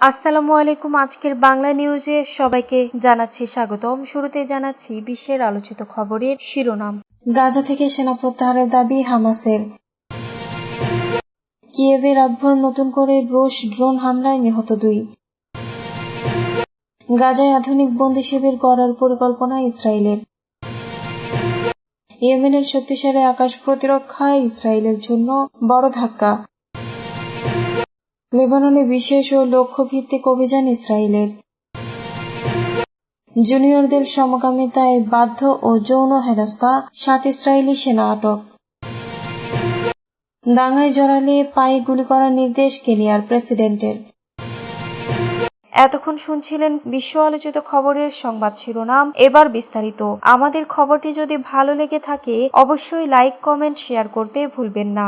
আসসালামু আলাইকুম। আজকের বাংলা নিউজে সবাইকে জানাচ্ছি স্বাগতম। শুরুতে জানাচ্ছি বিশ্বের আলোচিত খবরের শিরোনাম। গাজা থেকে সেনা প্রত্যাহারের দাবি হামাসের। কিয়েভে রাতভর নতুন করে রুশ ড্রোন হামলায় নিহত দুই। গাজায় আধুনিক বন্দি শিবির গড়ার পরিকল্পনা ইসরায়েলের। ইয়েমেনের শক্তিশালী আকাশ প্রতিরক্ষায় ইসরায়েলের জন্য বড় ধাক্কা। লেবাননে বিশেষ ও লক্ষ্যভিত্তিক অভিযান ইসরায়েলের। জুনিয়রদের সমকামিতায় বাধ্য ও যৌন হেনস্থা, সাত ইসরায়েলি সেনা আটক। দাঙ্গায় জড়ালে পায়ে গুলি করার নির্দেশ কেনিয়ার প্রেসিডেন্টের। এতক্ষণ শুনছিলেন বিশ্ব আলোচিত খবরের সংবাদ শিরোনাম। এবার বিস্তারিত। আমাদের খবরটি যদি ভালো লেগে থাকে, অবশ্যই লাইক, কমেন্ট, শেয়ার করতে ভুলবেন না।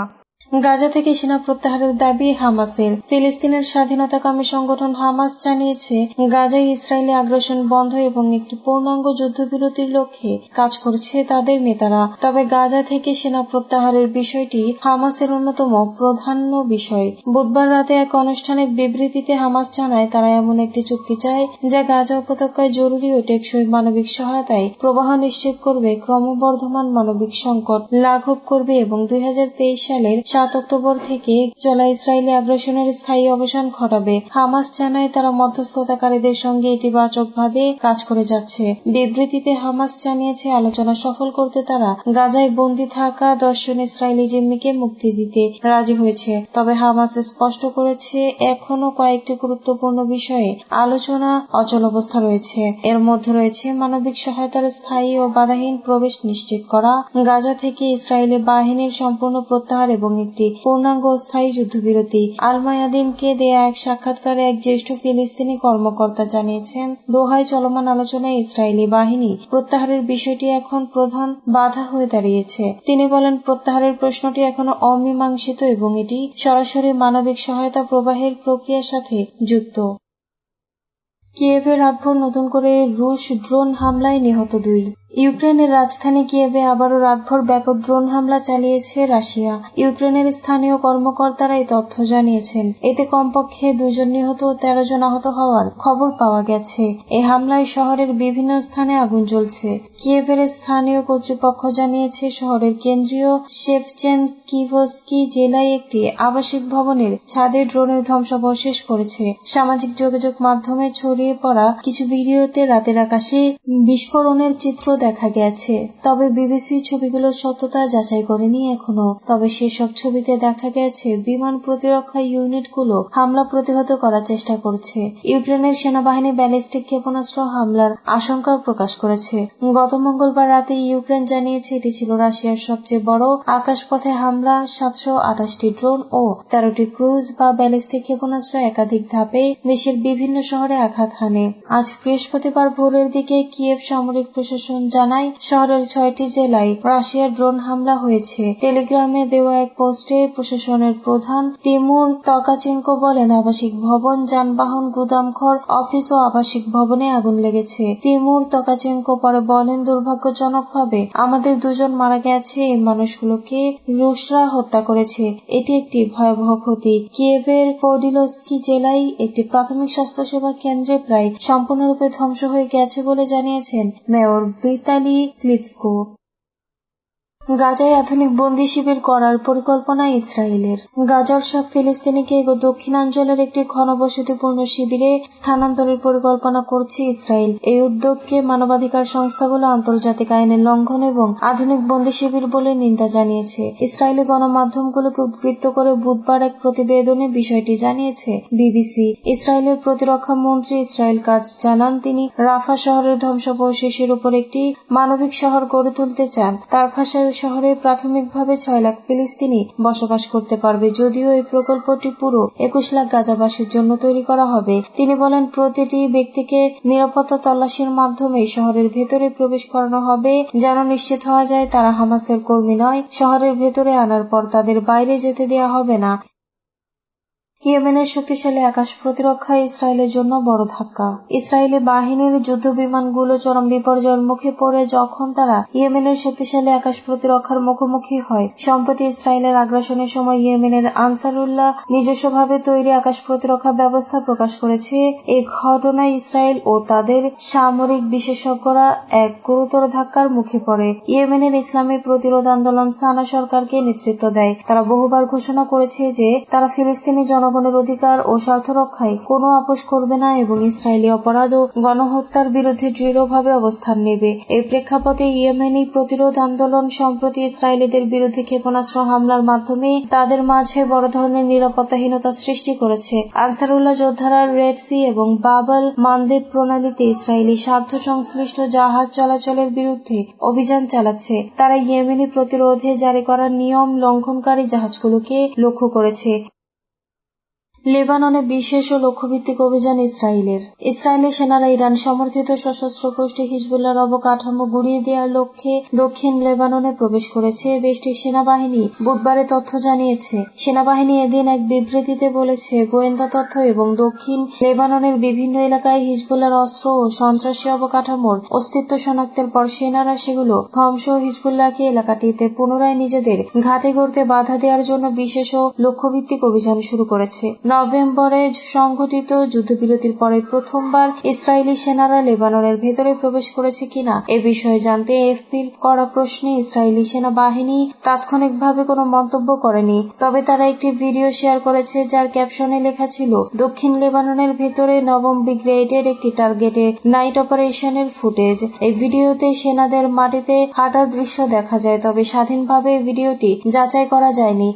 গাজা থেকে সেনা প্রত্যাহারের দাবি হামাসের। ফিলিস্তিনের স্বাধীনতাকামী সংগঠন হামাস জানিয়েছে, গাজায় ইসরায়েলি আগ্রাসন বন্ধ এবং একটি পূর্ণাঙ্গ যুদ্ধবিরতির লক্ষ্যে কাজ করছে তাদের নেতারা। তবে গাজা থেকে সেনা প্রত্যাহারের বিষয়টি হামাসের অন্যতম প্রাধান্য বিষয়। বুধবার রাতে এক আনুষ্ঠানিক বিবৃতিতে হামাস জানায়, তারা এমন একটি চুক্তি চায় যা গাজা উপত্যকায় জরুরি ও টেকসই মানবিক সহায়তায় প্রবাহ নিশ্চিত করবে, ক্রমবর্ধমান মানবিক সংকট লাঘব করবে এবং দুই হাজার তেইশ সালের সাত অক্টোবর থেকে চলা ইসরায়েলি আগ্রাসনের স্থায়ী অবসান ঘটাবে। হামাস জানায় তারা মধ্যস্থতাকারীদের সঙ্গে ইতিবাচকভাবে কাজ করে যাচ্ছে। বিবৃতিতে হামাস জানিয়েছে, আলোচনা সফল করতে তারা গাজায় বন্দি থাকা দশজন ইসরায়েলি জিম্মিকে মুক্তি দিতে রাজি হয়েছে। তবে হামাস স্পষ্ট করেছে, এখনও কয়েকটি গুরুত্বপূর্ণ বিষয়ে আলোচনা অচল অবস্থা রয়েছে। এর মধ্যে রয়েছে মানবিক সহায়তার স্থায়ী ও বাধাহীন প্রবেশ নিশ্চিত করা, গাজা থেকে ইসরায়েলি বাহিনীর সম্পূর্ণ প্রত্যাহার এবং একটি পূর্ণাঙ্গ স্থায়ী যুদ্ধবিরতি। আল মায়াদিনকে দেয়া এক সাক্ষাৎকারে এক জ্যেষ্ঠ ফিলিস্তিনি কর্মকর্তা জানিয়েছেন, দোহায় চলমান আলোচনায় ইসরায়েলি বাহিনী প্রত্যাহারের বিষয়টি এখন প্রধান বাধা হয়ে দাঁড়িয়েছে। তিনি বলেন, প্রত্যাহারের প্রশ্নটি এখনও অমীমাংসিত এবং এটি সরাসরি মানবিক সহায়তা প্রবাহের প্রক্রিয়ার সাথে যুক্ত। কিয়েভে রাতভর নতুন করে রুশ ড্রোন হামলায় নিহত দুই। ইউক্রেনের রাজধানী কিয়েভে আবারও রাতভর ব্যাপক ড্রোন হামলা চালিয়েছে রাশিয়া। ইউক্রেনের স্থানীয় কর্মকর্তারা এই তথ্য জানিয়েছেন। এতে কমপক্ষে দুজন নিহত ও তেরো জন আহত হওয়ার খবর পাওয়া গেছে। এ হামলায় শহরের বিভিন্ন স্থানে আগুন জ্বলছে। কিয়েভের স্থানীয় কর্তৃপক্ষ জানিয়েছে, শহরের কেন্দ্রীয় শেফচেন কিভস্কি জেলায় একটি আবাসিক ভবনের ছাদে ড্রোনের ধ্বংসাবশেষ করেছে। সামাজিক যোগাযোগ মাধ্যমে ছড়িয়ে পড়া কিছু ভিডিওতে রাতের আকাশে বিস্ফোরণের চিত্র দেখা গেছে। তবে বিবিসি ছবিগুলোর সত্যতা যাচাই করেনি এখনও। তবে সেসব ছবিতে দেখা গেছে বিমান প্রতিরক্ষা ইউনিটগুলো হামলা প্রতিহত করার চেষ্টা করছে। ইউক্রেনের সেনাবাহিনী ব্যালিস্টিক ক্ষেপণাস্ত্র হামলার আশঙ্কা প্রকাশ করেছে। গত মঙ্গলবার রাতে ইউক্রেন জানিয়েছে এটি ছিল রাশিয়ার সবচেয়ে বড় আকাশপথে হামলা, সাতশো আঠাশটি ড্রোন ও তেরোটি ক্রুজ বা ব্যালিস্টিক ক্ষেপণাস্ত্র একাধিক ধাপে দেশের বিভিন্ন শহরে আঘাত হানে। আজ বৃহস্পতিবার ভোরের দিকে কিয়েভ সামরিক প্রশাসন জানায়, শহরের ছয়টি জেলায় রাশিয়ার ড্রোন হামলা হয়েছে। টেলিগ্রামে দেওয়া এক পোস্টে প্রশাসনের প্রধান তিমুর তকাচেঙ্কো বলেন, আবাসিক ভবন, যানবাহন, গুদামঘর, অফিস ও আবাসিক ভবনে আগুন লেগেছে। তিমুর তকাচেঙ্কো পরে বলেন, দুর্ভাগ্যজনকভাবে আমাদের দুজন মারা গেছে, এই মানুষগুলোকে রুশরা হত্যা করেছে। এটি একটি ভয়াবহ ক্ষতি। কিয়েভের কোডিলস্কি জেলায় একটি প্রাথমিক স্বাস্থ্যসেবা কেন্দ্রে প্রায় সম্পূর্ণরূপে ধ্বংস হয়ে গেছে বলে জানিয়েছেন মেয়র Italy Klitschko গাজায় আধুনিক বন্দি শিবির করার পরিকল্পনা ইসরায়েলের। গাজার সব ফিলিস্তিনিকে দক্ষিণাঞ্চলের একটি ঘনবসতিপূর্ণ শিবিরে স্থানান্তরের পরিকল্পনা করছে ইসরায়েল। এই উদ্যোগকে মানবাধিকার সংস্থাগুলো আন্তর্জাতিক আইনের লঙ্ঘন এবং আধুনিক বন্দি শিবির বলে নিন্দা জানিয়েছে। ইসরায়েলি গণমাধ্যমগুলোকে উদ্বৃত্ত করে বুধবার এক প্রতিবেদনে বিষয়টি জানিয়েছে বিবিসি। ইসরায়েলের প্রতিরক্ষা মন্ত্রী ইসরায়েল কাজ জানান, তিনি রাফা শহরের ধ্বংসাবশেষের উপর একটি মানবিক শহর গড়ে তুলতে চান। তার ভাষায় শহরে প্রাথমিকভাবে ছয় লাখ ফিলিস্তিনি বসবাস করতে পারবে। যদিও এই প্রকল্পটি পুরো একুশ লাখ গাজাবাসীর জন্য তৈরি করা হবে। তিনি বলেন, প্রতিটি ব্যক্তিকে নিরাপত্তা তল্লাশির মাধ্যমে শহরের ভেতরে প্রবেশ করানো হবে। যেন নিশ্চিত হওয়া যায়, তারা হামাসের কর্মী নয়। শহরের ভেতরে আনার পর তাদের বাইরে যেতে দেওয়া হবে না। ইয়েমেনের শক্তিশালী আকাশ প্রতিরক্ষা ইসরায়েলের জন্য বড় ধাক্কা। ইসরায়েলি বাহিনীর যুদ্ধ বিমানগুলো চরম বিপর্যয়ের মুখে পড়ে যখন তারা ইয়েমেনের শক্তিশালী আকাশ প্রতিরক্ষার মুখোমুখি হয়। সম্প্রতি ইসরায়েলের আগ্রাসনের সময় ইয়েমেনের আনসারুল্লাহ নিজস্বভাবে তৈরি আকাশ প্রতিরক্ষা ব্যবস্থা প্রকাশ করেছে। এই ঘটনায় ইসরায়েল ও তাদের সামরিক বিশেষজ্ঞরা এক গুরুতর ধাক্কার মুখে পড়ে। ইয়েমেনের ইসলামী প্রতিরোধ আন্দোলন সানা সরকারকে নেতৃত্ব দেয়। তারা বহুবার ঘোষণা করেছে যে তারা ফিলিস্তিনি জনগণের অধিকার ও স্বার্থ রক্ষায় কোনো আপোষ করবে না এবং ইসরায়েলি অপরাধ ও গণহত্যার বিরুদ্ধে দৃঢ়ভাবে অবস্থান নেবে। এই প্রেক্ষাপটে ইয়েমেনি প্রতিরোধ আন্দোলন সম্প্রতি ইসরায়েলিদের বিরুদ্ধে ক্ষেপণাস্ত্র হামলার মাধ্যমে তাদের মাঝে বড় ধরনের নিরাপত্তাহীনতা সৃষ্টি করেছে। আনসারুল্লাহ যোদ্ধারা রেড সি এবং বাবল মানদেব প্রণালীতে ইসরায়েলি স্বার্থ সংশ্লিষ্ট জাহাজ চলাচলের বিরুদ্ধে অভিযান চালাচ্ছে। তারা ইয়েমেনি প্রতিরোধে জারি করা নিয়ম লঙ্ঘনকারী জাহাজগুলোকে লক্ষ্য করেছে। লেবাননে বিশেষ ও লক্ষ্যভিত্তিক অভিযান ইসরায়েলের। ইসরায়েলি সেনারা ইরান সমর্থিত সশস্ত্র গোষ্ঠী হিজবুল্লাহর অবকাঠামো গুড়িয়ে দেওয়ার লক্ষ্যে দক্ষিণ লেবাননে প্রবেশ করেছে। দেশটির সেনাবাহিনী বুধবারে তথ্য জানিয়েছে। সেনাবাহিনী এদিন এক বিবৃতিতে বলেছে, গোয়েন্দা তথ্য এবং দক্ষিণ লেবাননের বিভিন্ন এলাকায় হিজবুল্লাহর অস্ত্র ও সন্ত্রাসী অবকাঠামোর অস্তিত্ব শনাক্তের পর সেনারা সেগুলো ধ্বংস হিজবুল্লাহকে এলাকাটিতে পুনরায় নিজেদের ঘাটে গড়তে বাধা দেওয়ার জন্য বিশেষ ও লক্ষ্যভিত্তিক অভিযান শুরু করেছে। নভেম্বরে সংঘটিত যুদ্ধবিরতির পরে প্রথমবার ইসরায়েলি সেনারা লেবাননের ভেতরে প্রবেশ করেছে কিনা এ বিষয়ে জানতে এফপির করা প্রশ্নে ইসরায়েলি সেনাবাহিনী তাৎক্ষণিকভাবে কোনো মন্তব্য করেনি। তবে তারা একটি ভিডিও শেয়ার করেছে যার ক্যাপশনে লেখা ছিল, দক্ষিণ লেবাননের ভেতরে নবম ব্রিগেডের একটি টার্গেটে নাইট অপারেশনের ফুটেজ। এই ভিডিওতে সেনাদের মাটিতে হাঁটার দৃশ্য দেখা যায়, তবে স্বাধীনভাবে ভিডিওটি যাচাই করা যায়নি।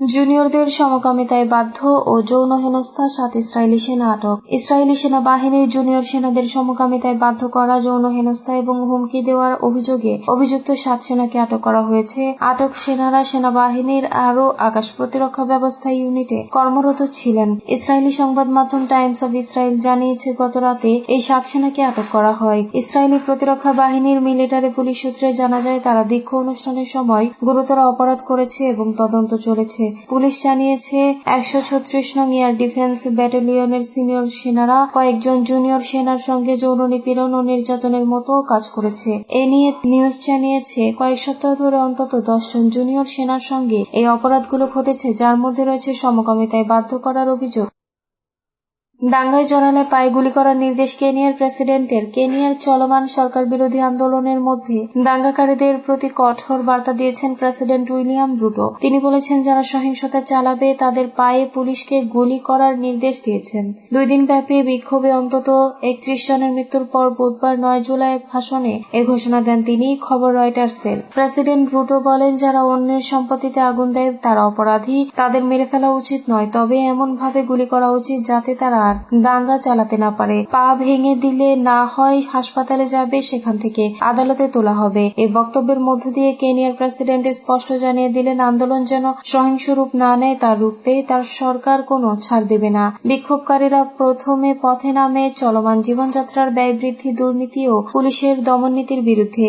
জুনিয়রদের সমকামিতায় বাধ্য ও যৌন হেনস্থা, সাত ইসরায়েলি সেনা আটক। ইসরায়েলি সেনাবাহিনীর জুনিয়র সেনাদের সমকামিতায় বাধ্য করা যৌন হেনস্থা এবং হুমকি দেওয়ার অভিযোগে অভিযুক্ত সাত সেনাকে আটক করা হয়েছে। আটক সেনারা সেনাবাহিনীর আরও আকাশ প্রতিরক্ষা ব্যবস্থা ইউনিটে কর্মরত ছিলেন। ইসরায়েলি সংবাদ মাধ্যম টাইমস অব ইসরায়েল জানিয়েছে, গত রাতে এই সাত সেনাকে আটক করা হয়। ইসরায়েলি প্রতিরক্ষা বাহিনীর মিলিটারি পুলিশ সূত্রে জানা যায়, তারা দীক্ষ অনুষ্ঠানের সময় গুরুতর অপরাধ করেছে এবং তদন্ত চলেছে। পুলিশ জানিয়েছে, একশো ছত্রিশ নং এয়ার ডিফেন্স ব্যাটালিয়নের সিনিয়র সেনারা কয়েকজন জুনিয়র সেনার সঙ্গে যৌন নিপীড়ন ও নির্যাতনের মতো কাজ করেছে। এ নিয়ে নিউজ জানিয়েছে, কয়েক সপ্তাহ ধরে অন্তত দশজন জুনিয়র সেনার সঙ্গে এই অপরাধগুলো ঘটেছে, যার মধ্যে রয়েছে সমকামিতায় বাধ্য করার অভিযোগ। দাঙ্গায় জড়ালে পায়ে গুলি করার নির্দেশ কেনিয়ার প্রেসিডেন্টের। কেনিয়ার চলমান সরকার বিরোধী আন্দোলনের মধ্যে দাঙ্গাকারীদের প্রতি কঠোর বার্তা দিয়েছেন প্রেসিডেন্ট উইলিয়াম রুটো। তিনি বলেছেন, যারা সহিংসতা চালাবে, তাদের পায়ে পুলিশকে গুলি করার নির্দেশ দিয়েছেন। দুই দিন ব্যাপী বিক্ষোভে অন্তত একত্রিশ জনের মৃত্যুর পর বুধবার নয় জুলাই এক ভাষণে এ ঘোষণা দেন তিনি খবর রয়টার্সের। প্রেসিডেন্ট রুটো বলেন, যারা অন্যের সম্পত্তিতে আগুন দেয়, তারা অপরাধী। তাদের মেরে ফেলা উচিত নয়, তবে এমন ভাবে গুলি করা উচিত যাতে তারা আর দাঙ্গা চালাতে না পারে। পা ভেঙে দিলে না হয় হাসপাতালে যাবে, সেখান থেকে আদালতে তোলা হবে। এই বক্তব্যের মধ্য দিয়ে কেনিয়ার প্রেসিডেন্ট স্পষ্ট জানিয়ে দিলেন, আন্দোলন যেন সহিংস রূপ না নেয় তা রুখতে তার সরকার কোনো ছাড় দেবে না। বিক্ষোভকারীরা প্রথমে পথে নামে চলমান জীবনযাত্রার ব্যয় বৃদ্ধি, দুর্নীতি ও পুলিশের দমননীতির বিরুদ্ধে